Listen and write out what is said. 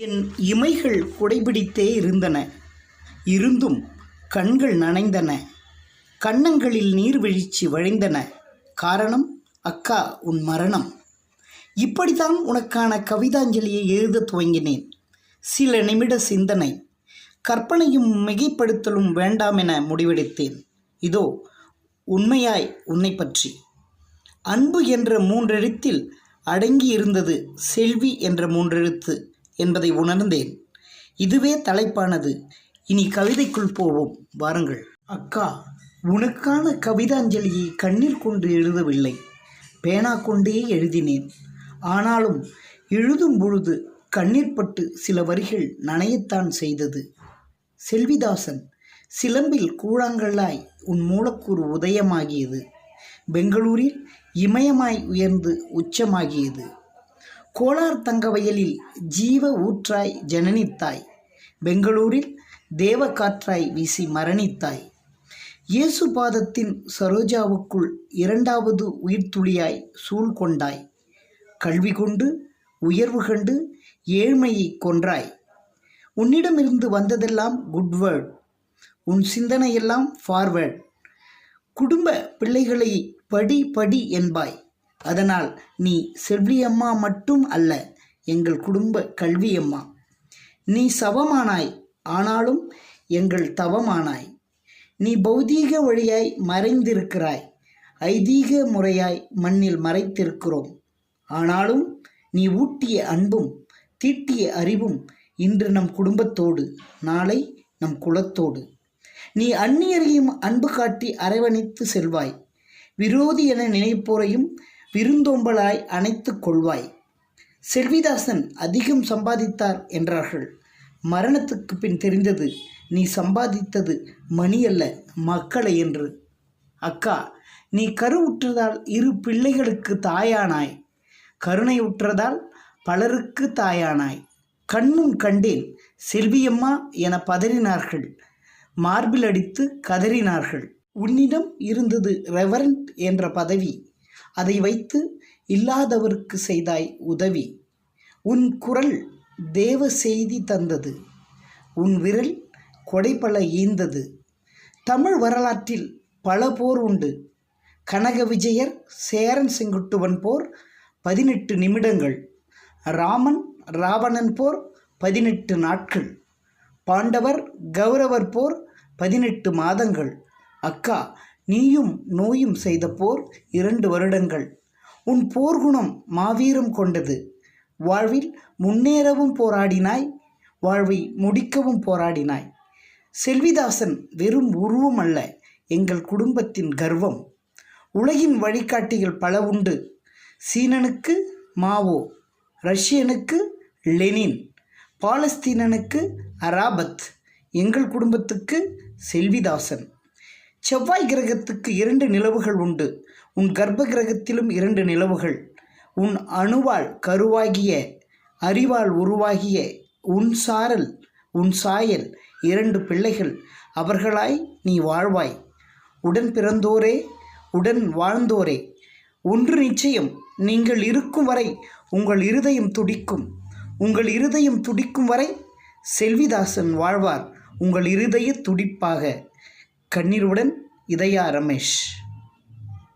என் இமைகள் குடைபிடித்தே இருந்தன. இருந்தும் கண்கள் நனைந்தன. கண்ணங்களில் நீர்வீழ்ச்சி வழிந்தன. காரணம் அக்கா உன் மரணம். இப்படித்தான் உனக்கான கவிதாஞ்சலியை எழுதத் துவங்கினேன். சில நிமிட சிந்தனை. கற்பனையும் மிகைப்படுத்தலும் வேண்டாம் என முடிவெடுத்தேன். இதோ உண்மையாய் உன்னை பற்றி. அன்பு என்ற மூன்றெழுத்தில் அடங்கி இருந்தது செல்வி என்ற மூன்றெழுத்து. என்பதை உணர்ந்தேன். இதுவே தலைப்பானது. இனி கவிதைக்குள் போவோம். வாருங்கள். அக்கா உனக்கான கவிதாஞ்சலியை கண்ணீர் கொண்டு எழுதவில்லை. பேனா கொண்டே எழுதினேன். ஆனாலும் எழுதும் பொழுது கண்ணீர் பட்டு சில வரிகள் நனையத்தான் செய்தது. செல்விதாசன் சிலம்பில் கூழாங்கல்லாய் உன் மூலக்கூறு உதயமாகியது. பெங்களூரில் இமயமாய் உயர்ந்து உச்சமாகியது. கோலார் தங்கவயலில் ஜீவ ஊற்றாய் ஜனனித்தாய். பெங்களூரில் தேவ காற்றாய் வீசி மரணித்தாய். இயேசு பாதத்தின் சரோஜாவுக்குள் இரண்டாவது உயிர்த்துளியாய் சூழ் கொண்டாய். கல்வி கொண்டு உயர்வு கண்டு ஏழ்மையை கொன்றாய். உன்னிடமிருந்து வந்ததெல்லாம் குட் வேர்ட் உன் சிந்தனையெல்லாம் ஃபார்வேர்ட் குடும்ப பிள்ளைகளை படி படி என்பாய். அதனால் நீ செல்வியம்மா மட்டும் அல்ல எங்கள் குடும்ப கல்வியம்மா. நீ சவமானாய் ஆனாலும் எங்கள் தவமானாய். நீ பௌதீக வழியாய் மறைந்திருக்கிறாய் ஐதீக முறையாய் மண்ணில் மறைத்திருக்கிறோம். ஆனாலும் நீ ஊட்டிய அன்பும் தீட்டிய அறிவும் இன்று நம் குடும்பத்தோடு நாளை நம் குலத்தோடு. நீ அந்நியரையும் அன்பு காட்டி அரவணைத்து செல்வாய். விரோதி என நினைப்போரையும் விருந்தோம்பலாய் அணைத்துக் கொள்வாய். செல்விதாசன் அதிகம் சம்பாதித்தார் என்றார்கள். மரணத்துக்கு பின் தெரிந்தது நீ சம்பாதித்தது மணி அல்ல மக்களை என்று. அக்கா நீ கருவுற்றதால் இரு பிள்ளைகளுக்கு தாயானாய். கருணை உற்றதால் பலருக்கு தாயானாய். கண்முன் கண்டேன் செல்வியம்மா என பதறினார்கள். மார்பில் அடித்து கதறினார்கள். உன்னிடம் இருந்தது ரெவரண்ட் என்ற பதவி. அதை வைத்து இல்லாதவருக்கு செய்தாய் உதவி. உன் குரல் தேவ செய்தி தந்தது. உன் விரல் கொடைப்பல ஈந்தது. தமிழ் வரலாற்றில் பல போர் உண்டு. கனக விஜயர் சேரன் செங்குட்டுவன் போர் பதினெட்டு நிமிடங்கள். ராமன் ராவணன் போர் பதினெட்டு நாட்கள். பாண்டவர் கௌரவர் போர் பதினெட்டு மாதங்கள். அக்கா நீயும் நோயும் செய்த போர் இரண்டு வருடங்கள். உன் போர்க்குணம் மாவீரம் கொண்டது. வாழ்வில் முன்னேறவும் போராடினாய் வாழ்வை முடிக்கவும் போராடினாய். செல்விதாசன் வெறும் உருவம் அல்ல எங்கள் குடும்பத்தின் கர்வம். உலகின் வழிகாட்டிகள் பல உண்டு. சீனனுக்கு மாவோ ரஷ்யனுக்கு லெனின் பாலஸ்தீனனுக்கு அராபத் எங்கள் குடும்பத்துக்கு செல்விதாசன். செவ்வாய் கிரகத்துக்கு இரண்டு நிலவுகள் உண்டு. உன் கர்ப்ப கிரகத்திலும் இரண்டு நிலவுகள். உன் அணுவால் கருவாகிய அறிவால் உருவாகிய உன் சாரல் உன் சாயல் இரண்டு பிள்ளைகள் அவர்களாய் நீ வாழ்வாய். உடன் பிறந்தோரே உடன் வாழ்ந்தோரே. ஒன்று நிச்சயம் நீங்கள் இருக்கும் வரை உங்கள் இருதயம் துடிக்கும். உங்கள் இருதயம் துடிக்கும் வரை செல்விதாசன் வாழ்வார். உங்கள் இருதய துடிப்பாக. கண்ணீருடன் இதயா ரமேஷ்.